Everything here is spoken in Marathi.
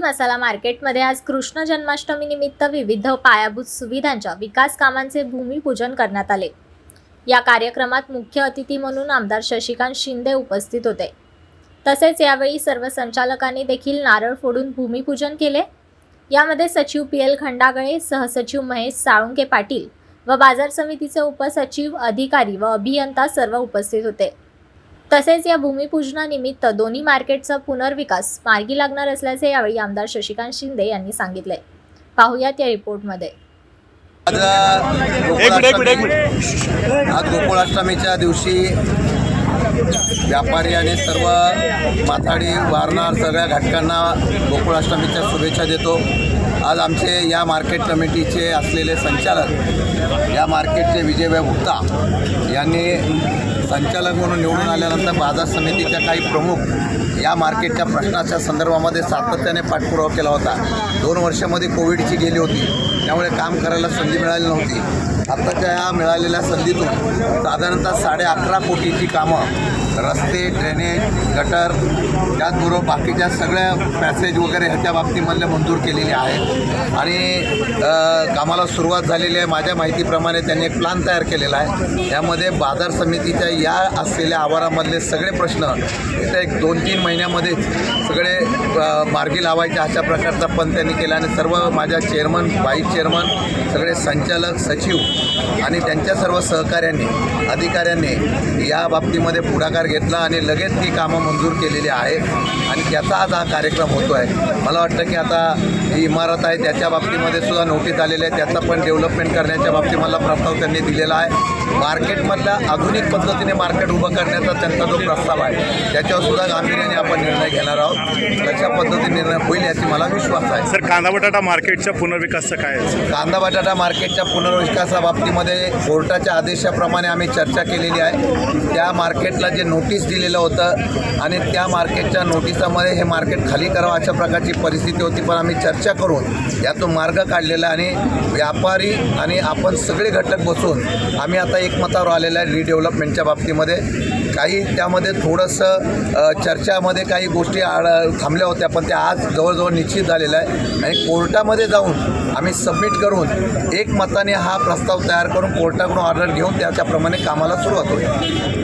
मसाला मार्केटमध्ये आज कृष्ण जन्माष्टमी निमित्त विविध पायाभूत सुविधांच्या विकास कामांचे भूमिपूजन करण्यात आले. या कार्यक्रमात मुख्य अतिथी म्हणून आमदार शशिकांत शिंदे उपस्थित होते. तसेच यावेळी सर्व संचालकांनी देखील नारळ फोडून भूमिपूजन केले. यामध्ये सचिव पी एल खंडागळे सहसचिव महेश साळुंके पाटील व बाजार समितीचे उपसचिव अधिकारी व अभियंता सर्व उपस्थित होते. तसेच या भूमिपूजनानिमित्त दोन्ही मार्केटचा पुनर्विकास मार्गी लागणार असल्याचे यावेळी आमदार शशिकांत शिंदे यांनी सांगितले. पाहुयात या रिपोर्टमध्ये. आज एक मिनिट एक मिनिट एक मिनिट. आज गोकुळाष्टमीच्या दिवशी व्यापारी आणि सर्व माथाडी वारणार सगळ्या घटकांना गोकुळाष्टमीच्या शुभेच्छा देतो. आज आमचे या मार्केट कमिटीचे असलेले संचालक या मार्केटचे विजयभाई गुप्ता यांनी संचालक म्हणून निवडून आल्यानंतर बाजार समितीच्या काही प्रमुख या मार्केटच्या प्रश्नाच्या संदर्भामध्ये सातत्याने पाठपुरावा केला होता. दोन वर्षामध्ये कोविडची गेली होती. त्यामुळे काम करायला संधी मिळाली नव्हती. आत्ताच्या या मिळालेल्या संधीतून साधारणतः साडे अकरा कोटीची कामं रस्ते ड्रेनेज गटर त्याचबरोबर बाकीच्या सगळ्या पॅसेज वगैरे ह्याच्या बाबतीमधल्या मंजूर केलेली आहेत. आणि कामाला सुरुवात झालेली आहे. माझ्या माहितीप्रमाणे त्यांनी एक प्लान तयार केलेला आहे. यामध्ये बाजार समितीच्या या असलेल्या आवारामधले सगळे प्रश्न इथे एक दोन तीन महिन्यामध्येच सगळे मार्गी लावायचे अशा प्रकारचा पण त्यांनी केला आणि सर्व माझ्या चेअरमन व्हाईस चेअरमन सगळे संचालक सचिव आणि त्यांच्या सर्व सहकाऱ्यांनी अधिकाऱ्यांनी या बाबतीमध्ये पुढाकार घेतला आणि लगेच ती कामं मंजूर केलेली आहेत. आणि त्याचा आज हा कार्यक्रम होतो आहे मला वाटतं की आता ही इमारत आहे त्याच्या बाबतीमध्ये सुद्धा नोटीस आलेली आहे. त्याचा पण डेव्हलपमेंट करण्याच्या बाबती मला प्रस्ताव त्यांनी दिलेला आहे. मार्केटमधला आधुनिक पद्धतीने मार्केट उभं करण्याचा त्यांचा जो प्रस्ताव आहे त्याच्यावर सुद्धा गांभीर्याने आपण निर्णय घेणार आहोत. तशा पद्धतीने निर्णय होईल याची मला विश्वास आहे. सर कांदा बटाटा मार्केटच्या पुनर्विकासाचं काय? कांदा बटाटा मार्केटच्या पुनर्विकासा बाबतीमध्ये कोर्टाच्या आदेशाप्रमाणे आम्ही चर्चा केलेली आहे. त्या मार्केटला जे नोटीस दिलेलं होतं आणि त्या मार्केटच्या नोटिसामध्ये हे मार्केट खाली करावं अशा प्रकारची परिस्थिती होती पण आम्ही चर्चा करून यातून मार्ग काढलेला आणि व्यापारी आणि आपण सगळे घटक बसून आम्ही आता एकमतावर आलेलं आहे रिडेव्हलपमेंटच्या बाबतीमध्ये. काही त्यामध्ये थोडंसं चर्चामध्ये काही गोष्टी आड थांबल्या होत्या पण त्या आज जवळजवळ निश्चित झालेल्या आहे आणि कोर्टामध्ये जाऊन आम्ही सबमिट करून एक मताने हा प्रस्ताव तयार करून कोर्टाकडून ऑर्डर घेऊन त्याच्याप्रमाणे कामाला सुरुवात होईल.